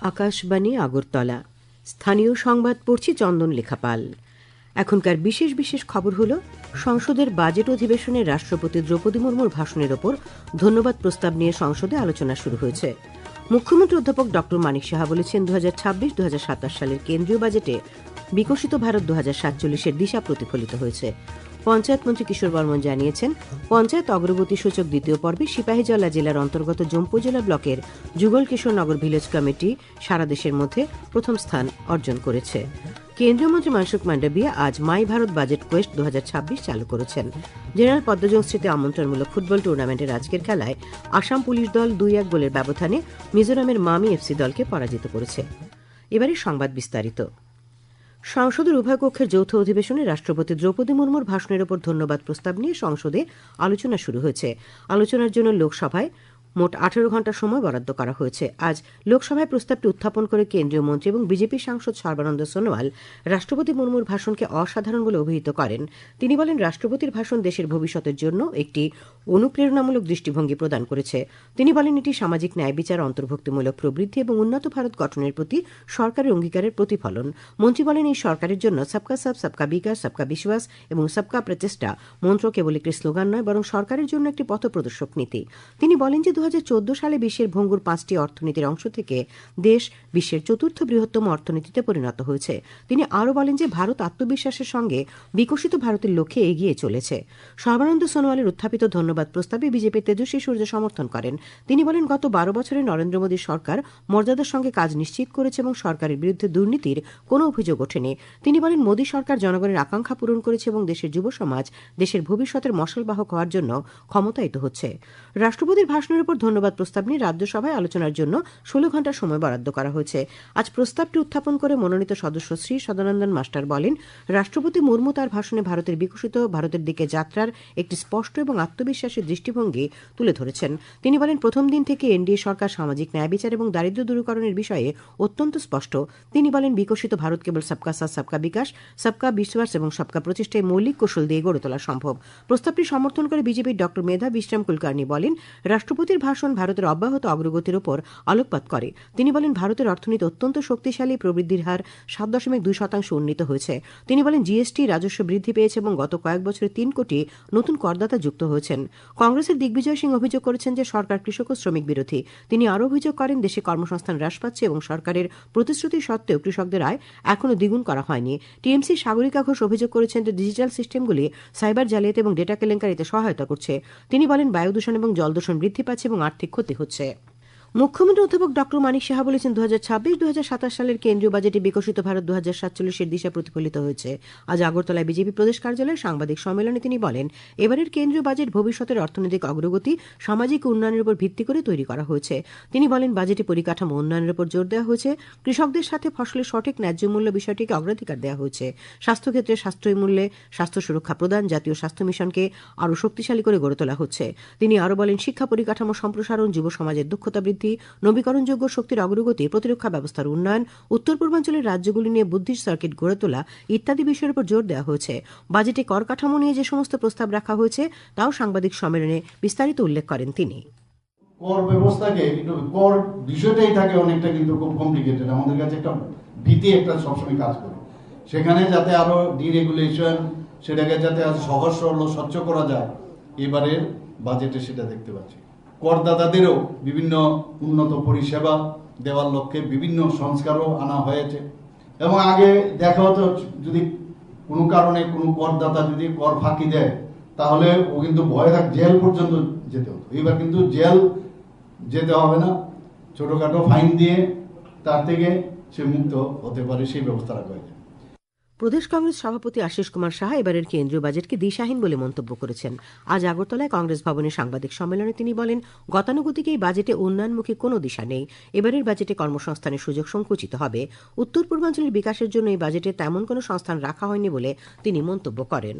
আকাশবাণী, আগরতলা। স্থানীয় সংবাদ পড়ছি চন্দন লেখাপাল। এখনকার বিশেষ বিশেষ খবর হল, সংসদের বাজেট অধিবেশনে রাষ্ট্রপতি দ্রৌপদী মুর্মুর ভাষণের ওপর ধন্যবাদ প্রস্তাব নিয়ে সংসদে আলোচনা শুরু হয়েছে। মুখ্যমন্ত্রী অধ্যাপক ড মানিক সাহা বলেছেন দু হাজার সালের কেন্দ্রীয় বাজেটে বিকশিত ভারত দু হাজার সাতচল্লিশের দিশা প্রতিফলিত হয়েছে। পঞ্চায়েত মন্ত্রী কিশোর বর্মন জানিয়েছেন, পঞ্চায়েত অগ্রগতি সূচক দ্বিতীয় পর্বে সিপাহীজলা জেলার অন্তর্গত জম্পু জেলা ব্লকের যুগল কিশোর নগর ভিলেজ কমিটি সারা দেশের মধ্যে প্রথম স্থান অর্জন করেছে। কেন্দ্রীয় মন্ত্রী মানসুখ মান্ডাবিয়া আজ মাই ভারত বাজেট কোয়েস্ট দু হাজার ছাব্বিশ চালু করেছেন। জেনারেল পদ্মজংশ্রীতে আমন্ত্রণমূলক ফুটবল টুর্নামেন্টের আজকের খেলায় আসাম পুলিশ দল দুই এক গোলের ব্যবধানে মিজোরামের মামি এফসি দলকে পরাজিত করেছে। এবারে সংবাদ বিস্তারিত। সংসদের উভয় কক্ষের যৌথ অধিবেশনে রাষ্ট্রপতি দ্রৌপদী মুর্মুর ভাষণের উপর ধন্যবাদ প্রস্তাব নিয়ে সংসদে আলোচনা শুরু হয়েছে। আলোচনার জন্য লোকসভায় মোট আঠারো ঘণ্টা সময় বরাদ্দ করা হয়েছে। আজ লোকসভায় প্রস্তাবটি উত্থাপন করে কেন্দ্রীয় মন্ত্রী এবং বিজেপি সাংসদ সর্বানন্দ সোনোয়াল রাষ্ট্রপতি মুর্মুর ভাষণকে অসাধারণ বলে অভিহিত করেন। তিনি বলেন, রাষ্ট্রপতির ভাষণ দেশের ভবিষ্যতের জন্য একটি অনুপ্রেরণামূলক দৃষ্টিভঙ্গি প্রদান করেছে। তিনি বলেন, এটি সামাজিক ন্যায় বিচার, অন্তর্ভুক্তিমূলক প্রবৃদ্ধি এবং উন্নত ভারত গঠনের প্রতি সরকারের অঙ্গীকারের প্রতিফলন। মন্ত্রী বলেন, এই সরকারের জন্য সবকা সব, সবকা বিকাশ, সবকা বিশ্বাস এবং সবকা প্রচেষ্টা মন্ত্র কেবল একটি স্লোগান নয়, বরং সরকারের জন্য একটি পথপ্রদর্শক নীতি। তিনি বলেন যে দু হাজার চোদ্দ সালে বিশ্বের ভঙ্গুর পাঁচটি অর্থনীতির অংশ থেকে দেশ বিশ্বের চতুর্থ বৃহত্তম অর্থনীতিতে পরিণত হয়েছে। তিনি আরও বলেন যে, ভারত আত্মবিশ্বাসের সঙ্গে বিকশিত ভারতের লক্ষ্যে এগিয়ে চলেছে। সর্বানন্দ সোনোয়ালের উত্থাপিত ধন্যবাদ প্রস্তাবে বিজেপির তেজস্বী সূর্য সমর্থন করেন। তিনি বলেন, গত বারো বছরে নরেন্দ্র মোদী সরকার মর্যাদার সঙ্গে কাজ নিশ্চিত করেছে এবং সরকারের বিরুদ্ধে দুর্নীতির কোনো অভিযোগ ওঠেনি। তিনি বলেন, মোদী সরকার জনগণের আকাঙ্ক্ষা পূরণ করেছে এবং দেশের যুব সমাজ দেশের ভবিষ্যতের মশালবাহক হওয়ার জন্য ক্ষমতায়িত হচ্ছে। রাষ্ট্রপতির ভাষণের উপর ধন্যবাদ প্রস্তাব নিয়ে রাজ্যসভায় আলোচনার জন্য ষোলো ঘণ্টা সময় বরাদ্দ করা হয়েছে। আজ প্রস্তাবটি উত্থাপন করে মনোনীত সদস্য শ্রী সদানন্দন মাস্টার বলেন, রাষ্ট্রপতি মুর্মু তার ভাষণে ভারতের বিকশিত, ভারতের দিকে যাত্রার একটি স্পষ্ট এবং আত্মবিশ্বাসী দৃষ্টিভঙ্গি তুলে ধরেছেন। তিনি বলেন, প্রথম দিন থেকে এনডিএ সরকার সামাজিক ন্যায় বিচার এবং দারিদ্র দূরীকরণের বিষয়ে অত্যন্ত স্পষ্ট। তিনি বলেন, বিকশিত ভারত কেবল সবকা সাথ, সবকা বিকাশ, সবকা বিশ্বাস এবং সবকা প্রচেষ্টায় মৌলিক কৌশল দিয়ে গড়ে তোলা সম্ভব। প্রস্তাবটি সমর্থন করে বিজেপির ড মেধা বিশ্রাম কুলকার্নি বলেন, রাষ্ট্রপতির ভাষণ ভারতের অব্যাহত অগ্রগতির ওপর আলোকপাত করে। তিনি বলেন, ভারতের অর্থনীতি অত্যন্ত শক্তিশালী, প্রবৃদ্ধির হার সাত দশমিক দুই শতাংশ উন্নীত হয়েছে। তিনি বলেন, জিএসটি রাজস্ব বৃদ্ধি পেয়েছে এবং গত কয়েক বছরে তিন কোটি নতুন করদাতা যুক্ত হয়েছেন। কংগ্রেসের দিগ্বিজয় সিং অভিযোগ করেছেন যে, সরকার কৃষক ও শ্রমিক বিরোধী। তিনি আরও অভিযোগ করেন, দেশে কর্মসংস্থান হ্রাস পাচ্ছে এবং সরকারের প্রতিশ্রুতি সত্ত্বেও কৃষকদের আয় এখনও দ্বিগুণ করা হয়নি। টিএমসি সাগরিকা ঘোষ অভিযোগ করেছেন যে, ডিজিটাল সিস্টেমগুলি সাইবার জালিয়াতি এবং ডেটা কেলেঙ্কারিতে সহায়তা করছে। তিনি বলেন, বায়ু দূষণ এবং জল দূষণ বৃদ্ধি পাচ্ছে এবং আর্থিক ক্ষতি হচ্ছে। মুখ্যমন্ত্রী অধ্যাপক ড মানিক সাহা বলেছেন দু হাজার ছাব্বিশ দু হাজার সাতাশ সালের কেন্দ্রীয় বাজেটে বিকশিত ভারত দু হাজার সাতচল্লিশের দিশা প্রতিফলিত হয়েছে। আজ আগরতলায় বিজেপি প্রদেশ কার্যালয়ে সাংবাদিক সম্মেলনে তিনি বলেন, এবারের কেন্দ্রীয় বাজেট ভবিষ্যতের অর্থনৈতিক অগ্রগতি, সামাজিক উন্নয়নের উপর ভিত্তি করে তৈরি করা হয়েছে। তিনি বলেন, বাজেটে পরিকাঠামো উন্নয়নের উপর জোর দেওয়া হয়েছে। কৃষকদের সাথে ফসলের সঠিক ন্যায্য মূল্য বিষয়টিকে অগ্রাধিকার দেওয়া হয়েছে। স্বাস্থ্যক্ষেত্রে সাশ্রয়ী মূল্যে স্বাস্থ্য সুরক্ষা প্রদান, জাতীয় স্বাস্থ্য মিশনকে আরও শক্তিশালী করে গড়ে তোলা হচ্ছে। তিনি আরও বলেন, শিক্ষা পরিকাঠামো সম্প্রসারণ, যুব সমাজের দক্ষতা বৃদ্ধি নবীকরণ নবীকরণযোগ্য শক্তির অগ্রগতি, প্রতিরক্ষা ব্যবস্থার উন্নয়ন, উত্তর পূর্বাঞ্চলের রাজ্যগুলি নিয়ে বুদ্ধির সার্কিট গড়ে তোলা ইত্যাদি বিষয়ের উপর জোর দেওয়া হয়েছে। বাজেটে কর কাঠামো নিয়ে যে সমস্ত প্রস্তাব রাখা হয়েছে, তাও সাংবাদিক সম্মেলনে বিস্তারিত উল্লেখ করেন তিনি। কর ব্যবস্থাকে কর বিষয়টাই থাকে অনেকটা কিন্তু খুব কমপ্লিকেটেড আমাদের কাছে একটা ভীতি একটা সবসময় কাজ করে। সেখানে যাতে আরও ডিরেগুলেশন সেটাকে যাতে আরও সহজ, সরল, স্বচ্ছ করা যায় এবারের বাজেটে সেটা দেখতে পাচ্ছি। করদাতাদেরও বিভিন্ন উন্নত পরিষেবা দেওয়ার লক্ষ্যে বিভিন্ন সংস্কারও আনা হয়েছে। এবং আগে দেখা হতো যদি কোনো কারণে কোনো করদাতা যদি কর ফাঁকি দেয়, তাহলে ও কিন্তু ভয় থাক, জেল পর্যন্ত যেতে হতো। এবার কিন্তু জেল যেতে হবে না। ছোটোখাটো ফাইন দিয়ে তার থেকে সে মুক্ত হতে পারে, সেই ব্যবস্থা রাখা হয়েছে। প্রদেশ কংগ্রেস সভাপতি আশিস কুমার সাহা এবারের কেন্দ্রীয় বাজেটকে দিশাহীন বলে মন্তব্য করেছেন। আজ আগরতলায় কংগ্রেস ভবনে সাংবাদিক সম্মেলনে তিনি বলেন, গতানুগতিক এই বাজেটে উন্নয়নমুখী কোনো দিশা নেই। এবারের বাজেটে কর্মসংস্থানের সুযোগ সংকুচিত হবে। উত্তর পূর্বাঞ্চলের বিকাশের জন্য এই বাজেটে তেমন কোনো সংস্থান রাখা হয়নি বলে তিনি মন্তব্য করেন।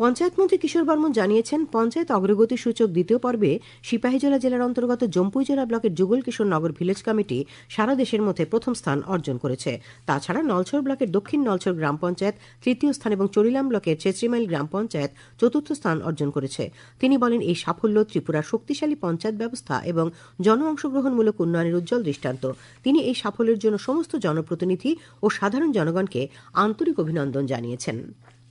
পঞ্চায়েত মন্ত্রী কিশোর বর্মন জানিয়েছেন, পঞ্চায়েত অগ্রগতি সূচক দ্বিতীয় পর্বে সিপাহীজলা জেলার অন্তর্গত জম্পুইজলা ব্লকের যুগল কিশোর নগর ভিলেজ কমিটি সারা দেশের মধ্যে প্রথম স্থান অর্জন করেছে। তাছাড়া নলছর ব্লকের দক্ষিণ নলছর গ্রাম পঞ্চায়েত, তৃতীয় স্থান এবং চরিলাম ব্লকের চেচরিমাইল গ্রাম পঞ্চায়েত চতুর্থ স্থান অর্জন করেছে। তিনি বলেন, এই সাফল্য ত্রিপুরার শক্তিশালী পঞ্চায়েত ব্যবস্থা এবং জন অংশগ্রহণমূলক উন্নয়নের উজ্জ্বল দৃষ্টান্ত। তিনি এই সাফল্যের জন্য সমস্ত জনপ্রতিনিধি ও সাধারণ জনগণকে আন্তরিক অভিনন্দন জানিয়েছেন।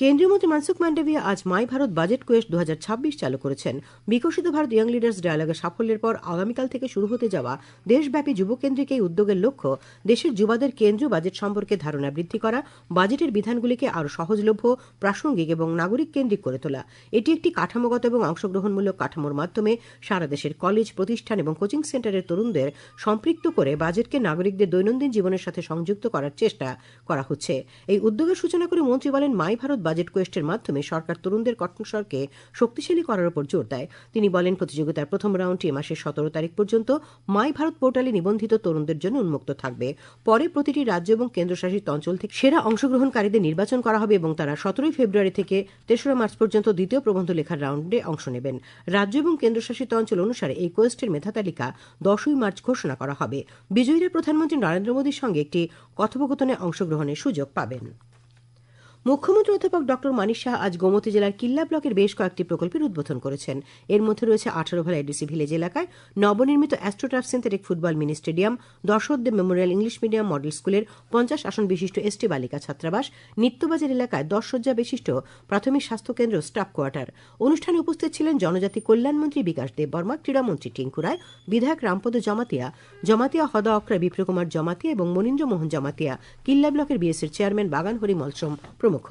কেন্দ্রীয় মন্ত্রী মনসুখ মান্ডাভিয়া আজ মাই ভারত বাজেট কোয়েস্ট দু চালু করেছেন। বিকশিত ভারত ইয়াং লিডার্স ডায়ালগের সাফল্যের পর আগামীকাল থেকে শুরু হতে যাওয়া দেশব্যাপী যুবকেন্দ্রিক এই উদ্যোগের লক্ষ্য দেশের যুবাদের কেন্দ্রীয় বাজেট সম্পর্কে ধারণা বৃদ্ধি করা, বাজেটের বিধানগুলিকে আরও সহজলভ্য, প্রাসঙ্গিক এবং নাগরিক কেন্দ্রিক করে তোলা। এটি একটি কাঠামোগত এবং অংশগ্রহণমূলক কাঠামোর মাধ্যমে সারা দেশের কলেজ, প্রতিষ্ঠান এবং কোচিং সেন্টারের তরুণদের সম্পৃক্ত করে বাজেটকে নাগরিকদের দৈনন্দিন জীবনের সাথে সংযুক্ত করার চেষ্টা করা হচ্ছে। এই উদ্যোগের সূচনা করে মন্ত্রী বলেন, মাই ভারত বাজেট কোয়েস্টের মাধ্যমে সরকার তরুণদের কণ্ঠস্বরকে শক্তিশালী করার উপর জোর দেয়। তিনি বলেন, প্রতিযোগিতার প্রথম রাউন্ডটি এ মাসের সতেরো তারিখ পর্যন্ত মাই ভারত পোর্টালে নিবন্ধিত তরুণদের জন্য উন্মুক্ত থাকবে। পরে প্রতিটি রাজ্য এবং কেন্দ্রশাসিত অঞ্চল থেকে সেরা অংশগ্রহণকারীদের নির্বাচন করা হবে এবং তারা সতেরোই ফেব্রুয়ারি থেকে তেসরা মার্চ পর্যন্ত দ্বিতীয় প্রবন্ধ লেখার রাউন্ডে অংশ নেবেন। রাজ্য এবং কেন্দ্রশাসিত অঞ্চল অনুসারে এই কোয়েস্টের মেধা তালিকা দশই মার্চ ঘোষণা করা হবে। বিজয়ীরা প্রধানমন্ত্রী নরেন্দ্র মোদীর সঙ্গে একটি কথোপকথনে অংশগ্রহণের সুযোগ পাবেন। মুখ্যমন্ত্রী অধ্যাপক ডক্টর মানিক শাহ আজ গোমতী জেলার কিল্লা ব্লকের বেশ কয়েকটি প্রকল্পের উদ্বোধন করেছেন। এর মধ্যে রয়েছে আঠারো ভালা এডিসি ভিলেজ এলাকায় নবনির্মিত astroturf synthetic football mini stadium দর্শকদেব memorial English medium model স্কুলের পঞ্চাশ আসন বিশিষ্ট এসটি বালিকা ছাত্রাবাস, নিত্যবাজার এলাকায় দশ শয্যা বিশিষ্ট প্রাথমিক স্বাস্থ্যকেন্দ্র স্টাফ কোয়ার্টার। অনুষ্ঠানে উপস্থিত ছিলেন জনজাতি কল্যাণমন্ত্রী বিকাশ দেব বর্মা ক্রীড়ামন্ত্রী টিঙ্কু রায়, বিধায়ক রামপদ জমাতিয়া জমাতিয়া হদা অক্রা বিপ্রকুমার জমাতিয়া এবং মনীন্দ্র মোহন জমাতিয়া। কিল্লা ব্লকের বিএসির চেয়ারম্যান বাগান হরি মলসম প্রমুখ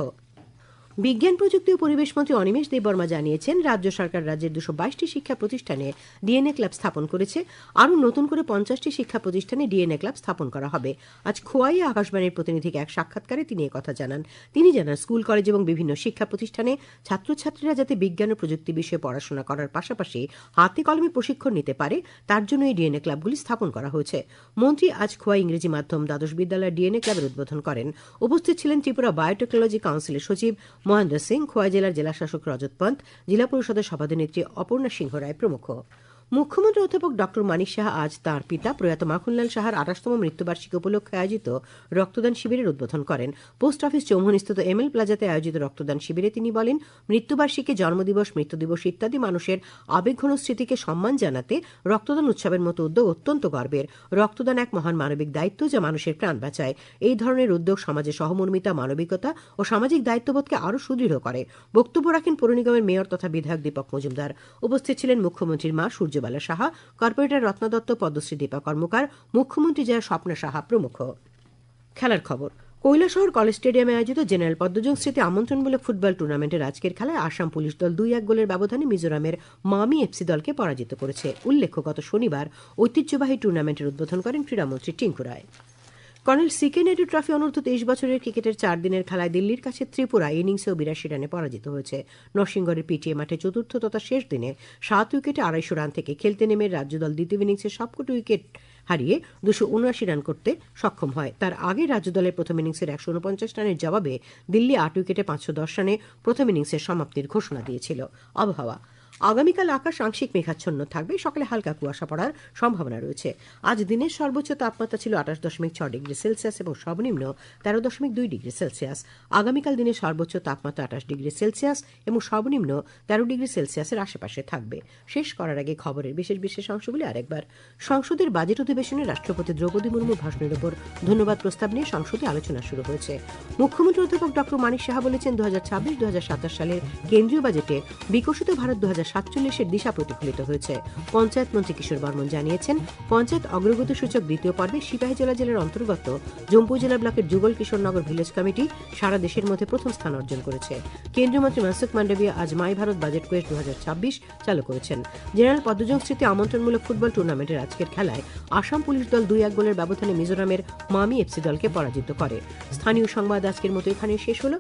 বিজ্ঞান, প্রযুক্তি ও পরিবেশ মন্ত্রী অনিমেষ দেববর্মা জানিয়েছেন, রাজ্য সরকার রাজ্যের দুশো বাইশটি শিক্ষা প্রতিষ্ঠানে ডিএনএ ক্লাব স্থাপন করেছে। আরও নতুন করে পঞ্চাশটি শিক্ষা প্রতিষ্ঠানে ডিএনএ ক্লাব স্থাপন করা হবে। আজ খোয়াই আকাশবাণীর প্রতিনিধিকে এক সাক্ষাৎকারে তিনি কথা জানান। তিনি জানান, স্কুল, কলেজ এবং বিভিন্ন শিক্ষা প্রতিষ্ঠানে ছাত্রছাত্রীরা যাতে বিজ্ঞান ও প্রযুক্তি বিষয়ে পড়াশোনা করার পাশাপাশি হাতে কলমে প্রশিক্ষণ নিতে পারে, তার জন্য এই ডিএনএ ক্লাবগুলি স্থাপন করা হয়েছে। মন্ত্রী আজ খোয়াই ইংরেজি মাধ্যম দ্বাদশ বিদ্যালয়ের ডিএনএ ক্লাবের উদ্বোধন করেন। উপস্থিত ছিলেন ত্রিপুরা বায়োটেকনোলজি কাউন্সিলের সচিব মহেন্দ্র সিং খোয়াই জেলার জেলাশাসক রজত পন্ত জেলা পরিষদের সভাধিনেত্রী অপর্ণা সিংহ রায় প্রমুখ। মুখ্যমন্ত্রী অধ্যাপক ডক্টর মানিক সাহা আজ তাঁর পিতা প্রয়াত মাখনলাল সাহার আঠাশতম মৃত্যুবার্ষিকী উপলক্ষে আয়োজিত রক্তদান শিবিরের উদ্বোধন করেন। পোস্ট অফিস চৌমুহনীস্থিত এম এল প্লাজাতে আয়োজিত রক্তদান শিবিরে তিনি বলেন, মৃত্যুবার্ষিকী, জন্মদিবস মৃত্যু দিবস ইত্যাদি মানুষের আবেগঘন স্মৃতিকে সম্মান জানাতে রক্তদান উৎসবের মতো উদ্যোগ অত্যন্ত গর্বের। রক্তদান এক মহান মানবিক দায়িত্ব যা মানুষের প্রাণ বাঁচায়। এই ধরনের উদ্যোগ সমাজে সহমর্মিতা, মানবিকতা ও সামাজিক দায়িত্ববোধকে আরও সুদৃঢ় করে। বক্তব্য রাখেন পৌর নিগমের মেয়র তথা বিধায়ক দীপক মজুমদার। উপস্থিত ছিলেন মুখ্যমন্ত্রীর মা সূর্যবালা সাহা, কর্পোরেটর রত্না দত্ত, পদ্মশ্রী দীপা কর্মকার, মুখ্যমন্ত্রী জয়া স্বপ্না সাহা প্রমুখ। খেলার খবর। কৈলাসহর কলেজ স্টেডিয়ামে আয়োজিত জেনারেল পদ্মজং স্মৃতি আমন্ত্রণমূলক ফুটবল টুর্নামেন্টের আজকের খেলায় আসাম পুলিশ দল দুই এক গোলের ব্যবধানে মিজোরামের মামি এফসি দলকে পরাজিত করেছে। উল্লেখ্য, গত শনিবার ঐতিহ্যবাহী টুর্নামেন্টের উদ্বোধন করেন ক্রীড়ামন্ত্রী Tinku Roy. Colonel C K Nayudu trophy অনূর্ধ্ব তেইশ বছরের ক্রিকেটের চার দিনের খেলায় দিল্লির কাছে ত্রিপুরা ইনিংসেও বিরাশি রানে পরাজিত হয়েছে। নরসিংগড়ের পিটিএ মাঠে চতুর্থ তথা শেষ দিনে সাত উইকেটে আড়াইশো রান থেকে খেলতে নেমে রাজ্য দল দ্বিতীয় ইনিংসে সবকটি উইকেট হারিয়ে দুশো উনআশি রান করতে সক্ষম হয়। তার আগে রাজ্য দলের প্রথম ইনিংসের একশো উনপঞ্চাশ রানের জবাবে দিল্লি আট উইকেটে পাঁচশো দশ রানে প্রথম ইনিংসের সমাপ্তির ঘোষণা দিয়েছিল। আবহাওয়া আগামীকাল আকাশ আংশিক মেঘাচ্ছন্ন থাকবে, সকালে হালকা কুয়াশা পড়ার সম্ভাবনা রয়েছে। আজ দিনের সর্বোচ্চ তাপমাত্রা ছিল আঠাশ দশমিক ছ ডিগ্রি সেলসিয়াস এবং সর্বনিম্ন তেরো দশমিক দুই ডিগ্রি সেলসিয়াস। আগামীকাল দিনের সর্বোচ্চ তাপমাত্রা আঠাশ ডিগ্রি সেলসিয়াস এবং সর্বনিম্ন তেরো ডিগ্রি সেলসিয়াসের আশেপাশে থাকবে। শেষ করার আগে খবরের বিশেষ বিশেষ অংশগুলি আরেকবার। সংসদের বাজেট অধিবেশনে রাষ্ট্রপতি দ্রৌপদী মুর্মুর ভাষণের উপর ধন্যবাদ প্রস্তাব নিয়ে সংসদে আলোচনা শুরু হয়েছে। মুখ্যমন্ত্রী অধ্যাপক ডক্টর মানিক সাহা বলেছেন দু হাজার সালের কেন্দ্রীয় বাজেটে বিকশিত ভারত দু হাজার সাতচল্লিশের দিশা প্রতিফলিত হয়েছে। পঞ্চায়েত মন্ত্রী কিশোর বর্মন জানিয়েছেন, পঞ্চায়েত অগ্রগতি সূচক দ্বিতীয় পর্বে সিপাহীজলা জেলার অন্তর্গত জম্পু জেলা ব্লকের যুগল কিশোরনগর ভিলেজ কমিটি সারা দেশের মধ্যে প্রথম স্থান অর্জন করেছে। কেন্দ্রীয় মন্ত্রী মনসুখ মান্ডবিয়া আজ মাই ভারত বাজেট কোয়েস দু চালু করেছেন। জেনারেল পদ্মজং স্মৃতি আমন্ত্রণমূলক ফুটবল টুর্নামেন্টের আজকের খেলায় আসাম পুলিশ দল দুই এক গোলের ব্যবধানে মিজোরামের মামি এফসি দলকে পরাজিত করে। স্থানীয় সংবাদ আজকের মতো এখানে শেষ হলো।